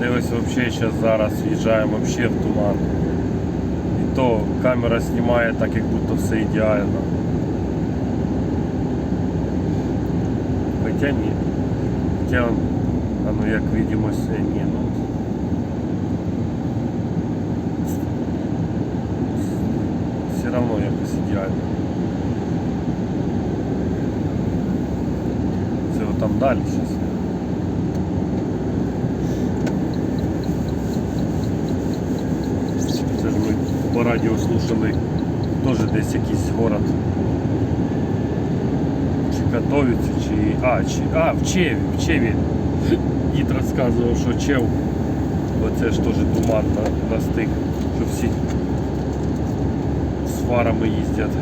Це ось взагалі зараз зараз в'їжджаємо вообще в туман. І то камера знімає так, як будто все ідеально. Хоча ні. Хоча, а ну як видимость, е, ні, ну. Все равно якось ідеально. Це там далі зараз. По радіо слушали теж десь якийсь город. Чи Катовіці, чи. А, чи. А, в Чеві, в Чеві. Дід розказував, що Чев. Оце ж теж туман на, настиг, що всі з фарами їздять.